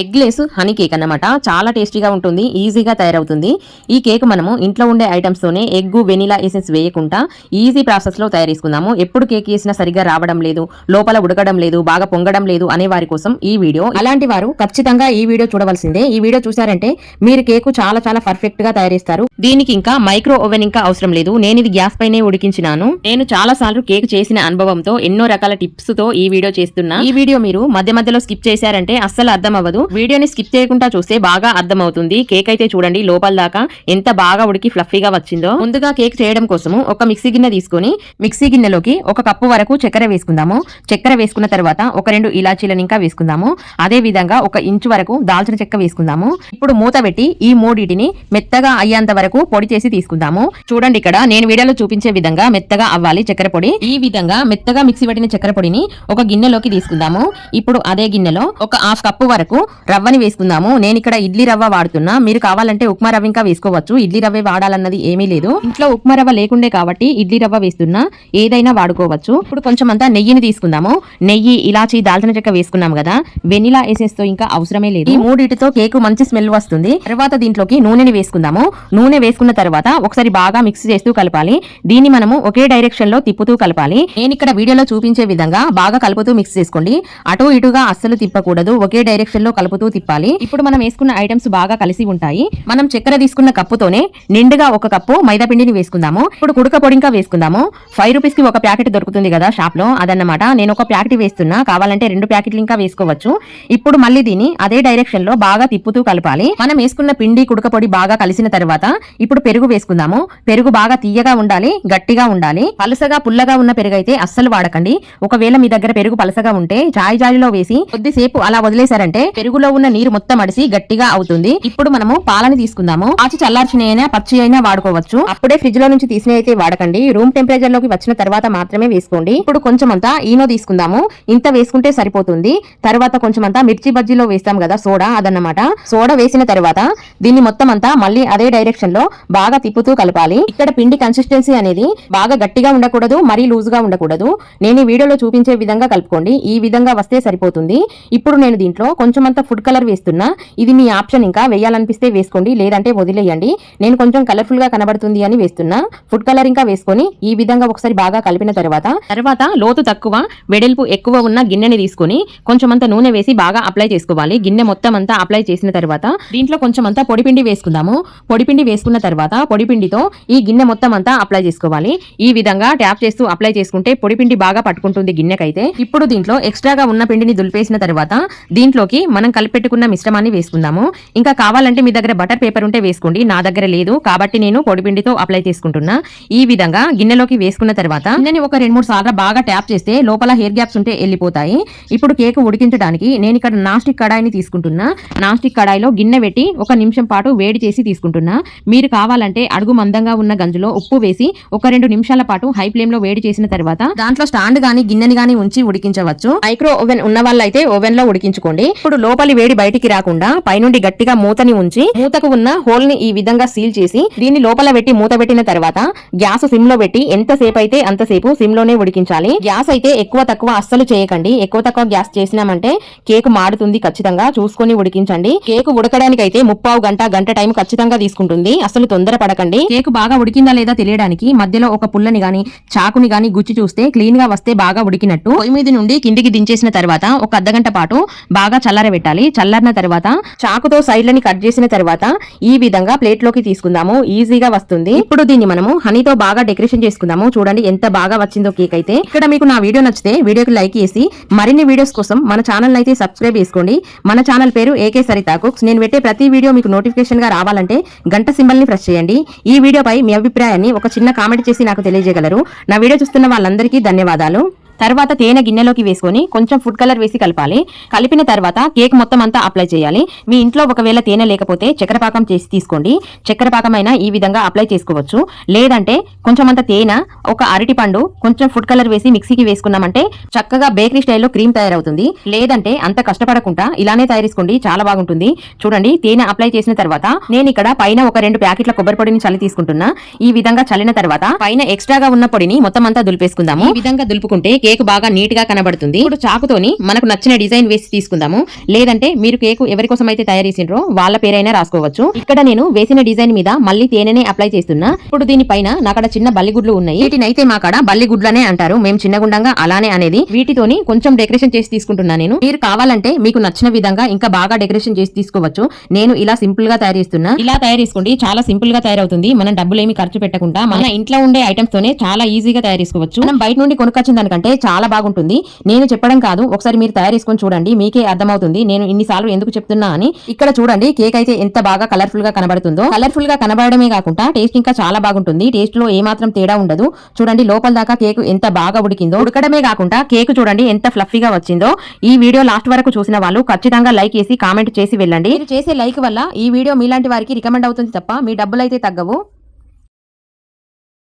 Eggless honey cake అన్నమాట. చాలా టేస్టీగా ఉంటుంది ఈజీగా తయారవుతుంది. ఈ కేక్ మనము ఇంట్లో ఉండే ఐటమ్స్ తోనే ఎగ్ వెనిలా ఎసెన్స్ వేయకుండా ఈజీ ప్రాసెస్లో తయారు చేసుకుందాము ఎప్పుడు కేక్ వేసినా సరిగ్గా రావడం లేదు లోపల ఉడకడం లేదు బాగా పొంగడం లేదు అనే వారి కోసం ఈ వీడియో. అలాంటి వారు ఖచ్చితంగా ఈ వీడియో చూడవలసిందే. ఈ వీడియో చూసారంటే మీరు కేక్ చాలా చాలా పర్ఫెక్ట్గా తయారు చేస్తారు దీనికి ఇంకా మైక్రో ఓవెన్ ఇంకా అవసరం లేదు. నేను ఇది గ్యాస్ పైనే ఉడికించినాను. నేను చాలా సార్లు కేక్ చేసిన అనుభవంతో ఎన్నో రకాల టిప్స్తో ఈ వీడియో చేస్తున్నా. ఈ వీడియో మీరు మధ్య మధ్యలో స్కిప్ చేశారంటే అస్సలు అర్థం అవ్వదు. వీడియోని స్కిప్ చేయకుండా చూస్తే బాగా అర్థమవుతుంది. కేక్ అయితే చూడండి లోపల దాకా ఎంత బాగా ఉడికి ఫ్లఫీగా వచ్చిందో. ముందుగా కేక్ చేయడం కోసము ఒక మిక్సీ గిన్నె తీసుకొని మిక్సీ గిన్నెలోకి ఒక కప్పు వరకు చక్కెర వేసుకుందాము. చక్కెర వేసుకున్న తర్వాత ఒక రెండు ఇలాచీలను ఇంకా వేసుకుందాము. అదే విధంగా ఒక ఇంచు వరకు దాల్చిన చెక్క వేసుకుందాము. ఇప్పుడు మూత పెట్టి ఈ మూడిటిని మెత్తగా అయ్యేంత వరకు పొడి చేసి తీసుకుందాము. చూడండి ఇక్కడ నేను వీడియోలో చూపించే విధంగా మెత్తగా అవ్వాలి చక్కెర పొడి. ఈ విధంగా మెత్తగా మిక్సీ పట్టిన చక్కెర పొడిని ఒక గిన్నెలోకి తీసుకుందాము. ఇప్పుడు అదే గిన్నెలో ఒక హాఫ్ కప్పు వరకు రవ్వని వేసుకుందాము. నేను ఇక్కడ ఇడ్లీ రవ్వ వాడుతున్నా. మీరు కావాలంటే ఉప్మా రవ్వ ఇంకా వేసుకోవచ్చు. ఇడ్లీ రవ్వే వాడాలన్నది ఏమీ లేదు. ఇంట్లో ఉప్మా రవ్వ లేకుండే కాబట్టి ఇడ్లీ రవ్వ వేస్తున్నా. ఏదైనా వాడుకోవచ్చు. ఇప్పుడు కొంచెం అంతా నెయ్యిని తీసుకుందాము. నెయ్యి ఇలాచి దాల్చిన చెక్క వేసుకున్నాం కదా. వెనిలా వేసేస్తో ఇంకా అవసరమే లేదు. ఈ మూడిటితో కేక్ మంచి స్మెల్ వస్తుంది. తర్వాత దీంట్లోకి నూనెని వేసుకుందాము. నూనె వేసుకున్న తర్వాత ఒకసారి బాగా మిక్స్ చేస్తూ కలపాలి. దీన్ని మనము ఒకే డైరెక్షన్లో తిప్పుతూ కలపాలి. నేను ఇక్కడ వీడియోలో చూపించే విధంగా బాగా కలుపుతూ మిక్స్ చేసుకోండి. అటు ఇటుగా అస్సలు తిప్పకూడదు. ఒకే డైరెక్షన్లో కలుపుతూ తిప్పాలి. ఇప్పుడు మనం వేసుకున్న ఐటమ్స్ బాగా కలిసి ఉంటాయి. మనం చక్కెర తీసుకున్న కప్పుతోనే నిండుగా ఒక కప్పు మైదా పిండిని వేసుకుందాము. ఇప్పుడు కుడక పొడింకా వేసుకుందాము. ఫైవ్ రూపీస్కి ఒక ప్యాకెట్ దొరుకుతుంది కదా షాప్లో అదన్నమాట. నేను ఒక ప్యాకెట్ వేస్తున్నా. కావాలంటే రెండు ప్యాకెట్లు ఇంకా వేసుకోవచ్చు. ఇప్పుడు మళ్ళీ దీన్ని అదే డైరెక్షన్లో బాగా తిప్పుతూ కలపాలి. మనం వేసుకున్న పిండి కుడక పొడి బాగా కలిసిన తర్వాత ఇప్పుడు పెరుగు వేసుకుందాము. పెరుగు బాగా తీయగా ఉండాలి గట్టిగా ఉండాలి. పలసగా పుల్లగా ఉన్న పెరుగు అయితే అస్సలు వాడకండి. ఒకవేళ మీ దగ్గర పెరుగు పలసగా ఉంటే చాయ్ జాలిలో వేసి కొద్దిసేపు అలా వదిలేశారంటే పెరుగులో ఉన్న నీరు మొత్తం అడిసి గట్టిగా అవుతుంది. ఇప్పుడు మనము పాలని తీసుకుందాము. ఆచి చల్లార్చిన అయినా పచ్చి అయినా వాడుకోవచ్చు. అప్పుడే ఫ్రిడ్జ్లో నుంచి తీసిన అయితే వాడకండి. రూమ్ టెంపరేచర్లోకి వచ్చిన తర్వాత మాత్రమే వేసుకోండి. ఇప్పుడు కొంచెం అంతా ఈనో తీసుకుందాము. ఇంత వేసుకుంటే సరిపోతుంది. తర్వాత కొంచెం అంతా మిర్చి బజ్జీలో వేస్తాం కదా సోడా అదన్నమాట. సోడా వేసిన తర్వాత దీన్ని మొత్తం అంతా మళ్ళీ అదే డైరెక్షన్లో బాగా తిప్పుతూ కలపాలి. ఇక్కడ పిండి కన్సిస్టెన్సీ అనేది బాగా గట్టిగా ఉండకూడదు మరీ లూజ్గా ఉండకూడదు. నేను ఈ వీడియోలో చూపించే విధంగా కలుపుకోండి. ఈ విధంగా వస్తే సరిపోతుంది. ఇప్పుడు నేను దీంట్లో కొంచెం అంత ఫుడ్ కలర్ వేస్తున్నా ఇది మీ ఆప్షన్ ఇంకా వేయాలనిపిస్తే వేసుకోండి లేదంటే వదిలేయండి. నేను కొంచెం కలర్ఫుల్గా కనబడుతుంది అని వేస్తున్నా. ఫుడ్ కలర్ ఇంకా వేసుకొని ఈ విధంగా ఒకసారి బాగా కలిపిన తర్వాత తర్వాత లోతు తక్కువ వెడల్పు ఎక్కువ ఉన్న గిన్నెని తీసుకొని కొంచెం అంత నూనె వేసి బాగా అప్లై చేసుకోవాలి. గిన్నె మొత్తం అంతా అప్లై చేసిన తర్వాత దీంట్లో కొంచెం అంతా పొడిపిండి వేసుకుందాము. పొడిపిండి వేసుకున్న తర్వాత పొడిపిండితో ఈ గిన్నె మొత్తం అంతా అప్లై చేసుకోవాలి. ఈ విధంగా ట్యాప్ చేస్తూ అప్లై చేసుకుంటే పొడిపిండి బాగా పట్టుకుంటుంది గిన్నెకైతే. ఇప్పుడు దీంట్లో ఎక్స్ట్రాగా ఉన్న పిండిని దులిపేసిన తర్వాత దీంట్లోకి మనం కలిపెట్టుకున్న మిశ్రమాన్ని వేసుకుందాము. ఇంకా కావాలంటే మీ దగ్గర బటర్ పేపర్ ఉంటే వేసుకోండి. నా దగ్గర లేదు. కాబట్టి నేను పొడిపిండితో అప్లై చేసుకుంటున్నా. ఈ విధంగా గిన్నెలోకి వేసుకున్న తర్వాత గిన్నెని ఒక రెండు మూడు సార్లు బాగా ట్యాప్ చేస్తే లోపల హెయిర్ గ్యాప్స్ ఉంటే వెళ్ళిపోతాయి. ఇప్పుడు కేక్ ఉడికించడానికి నేను ఇక్కడ నాస్టిక్ కడాయిని తీసుకుంటున్నా. నాస్టిక్ కడాయిలో గిన్నె పెట్టి ఒక నిమిషం పాటు వేడి చేసి తీసుకుంటున్నా. మీరు కావాలంటే అడుగు మందంగా ఉన్న గంజులో ఉప్పు వేసి ఒక రెండు నిమిషాల పాటు హై ఫ్లేమ్లో వేడి చేసిన తర్వాత దాంట్లో స్టాండ్ గానీ గిన్నెని గానీ ఉంచి ఉడికించవచ్చు. మైక్రో ఓవెన్ ఉన్న వాళ్ళైతే ఓవెన్లో ఉడికించుకోండి. ఇప్పుడు లోపల వేడి బయటికి రాకుండా పైనుండి గట్టిగా మూతని ఉంచి మూతకు ఉన్న హోల్ని ఈ విధంగా సీల్ చేసి దీన్ని లోపల పెట్టి మూత పెట్టిన తర్వాత గ్యాస్ సిమ్లో పెట్టి ఎంతసేపు అయితే అంతసేపు సిమ్లోనే ఉడికించాలి. గ్యాస్ అయితే ఎక్కువ తక్కువ అస్సలు చేయకండి. ఎక్కువ తక్కువ గ్యాస్ చేసినామంటే కేక్ మాడుతుంది ఖచ్చితంగా. చూసుకొని ఉడికించండి. కేక్ ఉడకడానికి అయితే ముప్పావు గంట గంట టైం ఖచ్చితంగా తీసుకుంటుంది. అసలు తొందర పడకండి. కేక్ బాగా ఉడికిందా లేదా తెలియడానికి మధ్యలో ఒక పుల్లని గాని చాకుని గాని గుచ్చి చూస్తే క్లీన్గా వస్తే బాగా ఉడికినట్టు. పొయ్యి మీద నుండి కిందికి దించేసిన తర్వాత ఒక అర్ధగంట పాటు బాగా చల్లారబెట్టాలి. చల్లారిన తర్వాత చాకుతో సైడ్లని కట్ చేసిన తర్వాత ఈ విధంగా ప్లేట్లోకి తీసుకుందాము. ఈజీగా వస్తుంది. ఇప్పుడు దీన్ని మనము హనీతో బాగా డెకరేషన్ చేసుకుందాము. చూడండి ఎంత బాగా వచ్చిందో కేక్ అయితే. ఇక్కడ మీకు నా వీడియో నచ్చితే వీడియోకి లైక్ చేసి మరిన్ని వీడియోస్ కోసం మన ఛానల్ అయితే సబ్స్క్రైబ్ చేసుకోండి. మన ఛానల్ పేరు ఏకే సరితా కుక్స్. నేను పెట్టే ప్రతి వీడియో మీకు నోటిఫికేషన్గా రావాలంటే గంట సింబల్ని ప్రెస్ చేయండి. ఈ వీడియోపై మీ అభిప్రాయాన్ని ఒక చిన్న కామెంట్ చేసి నాకు తెలియజేయగలరు. నా వీడియో చూస్తున్న వాళ్ళందరికీ ధన్యవాదాలు. తర్వాత తేనె గిన్నెలోకి వేసుకొని కొంచెం ఫుడ్ కలర్ వేసి కలపాలి. కలిపిన తర్వాత కేక్ మొత్తం అంతా అప్లై చేయాలి. మీ ఇంట్లో ఒకవేళ తేనె లేకపోతే చక్కెర పాకం చేసి తీసుకోండి. చక్కెర పాకం అయినా ఈ విధంగా అప్లై చేసుకోవచ్చు. లేదంటే కొంచెం అంత తేనె ఒక అరటి పండు కొంచెం ఫుడ్ కలర్ వేసి మిక్సీకి వేసుకున్నామంటే చక్కగా బేకరీ స్టైల్లో క్రీమ్ తయారవుతుంది. లేదంటే అంత కష్టపడకుండా ఇలానే తయారు చేసుకోండి చాలా బాగుంటుంది. చూడండి తేనె అప్లై చేసిన తర్వాత నేను ఇక్కడ పైన ఒక రెండు ప్యాకెట్ల కొబ్బరి పొడిని చల్లి తీసుకుంటున్నా. ఈ విధంగా చల్లిన తర్వాత పైన ఎక్స్ట్రాగా ఉన్న పొడిని మొత్తం అంతా దులిపేసుకుందాము. ఈ విధంగా దులుపుకుంటే కేక్ బాగా నీట్గా కనబడుతుంది. ఇప్పుడు చాకుతోని మనకు నచ్చిన డిజైన్ వేసి తీసుకుందాము. లేదంటే మీరు కేక్ ఎవరి కోసం అయితే తయారు చేసిండ్రో వాళ్ళ పేరైనా రాసుకోవచ్చు. ఇక్కడ నేను వేసిన డిజైన్ మీద మళ్ళీ తేనెనే అప్లై చేస్తున్నా. ఇప్పుడు దీనిపైన నాకడ చిన్న బల్లిగుడ్లు ఉన్నాయి. వీటినైతే మా కాడ బల్లిగుడ్లనే అంటారు. మేము చిన్నగుండంగా అలానే అనేది. వీటితోని కొంచెం డెకరేషన్ చేసి తీసుకుంటున్నా నేను. మీరు కావాలంటే మీకు నచ్చిన విధంగా ఇంకా బాగా డెకరేషన్ చేసి తీసుకోవచ్చు. నేను ఇలా సింపుల్గా తయారు చేస్తున్నా. ఇలా తయారు చేసుకోండి. చాలా సింపుల్గా తయారవుతుంది. మనం డబ్బులు ఏమి ఖర్చు పెట్టకుండా మన ఇంట్లో ఉండే ఐటమ్స్ తోనే చాలా ఈజీగా తయారు చేసుకోవచ్చు. మనం బయట నుండి కొనుక్కొచ్చిన దానికంటే చాలా బాగుంటుంది. నేను చెప్పడం కాదు. ఒకసారి మీరు తయారు చేసుకొని చూడండి. మీకే అర్థమవుతుంది. నేను ఇన్నిసార్లు ఎందుకు చెప్తున్నా అని. ఇక్కడ చూడండి కేక్ అయితే ఎంత బాగా కలర్ఫుల్గా కనబడుతుందో. కలర్ఫుల్గా కనబడమే కాకుండా టేస్ట్ ఇంకా చాలా బాగుంటుంది. టేస్ట్లో ఏమాత్రం తేడా ఉండదు. చూడండి లోపల దాకా కేక్ ఎంత బాగా ఉడికిందో. ఉడకడమే కాకుండా కేక్ చూడండి ఎంత ఫ్లఫీగా వచ్చిందో. ఈ వీడియో లాస్ట్ వరకు చూసిన వాళ్ళు ఖచ్చితంగా లైక్ చేసి కామెంట్ చేసి వెళ్ళండి. మీరు చేసే లైక్ వల్ల ఈ వీడియో మీలాంటి వారికి రికమెండ్ అవుతుంది తప్ప మీ డబ్బులు అయితే తగ్గవు.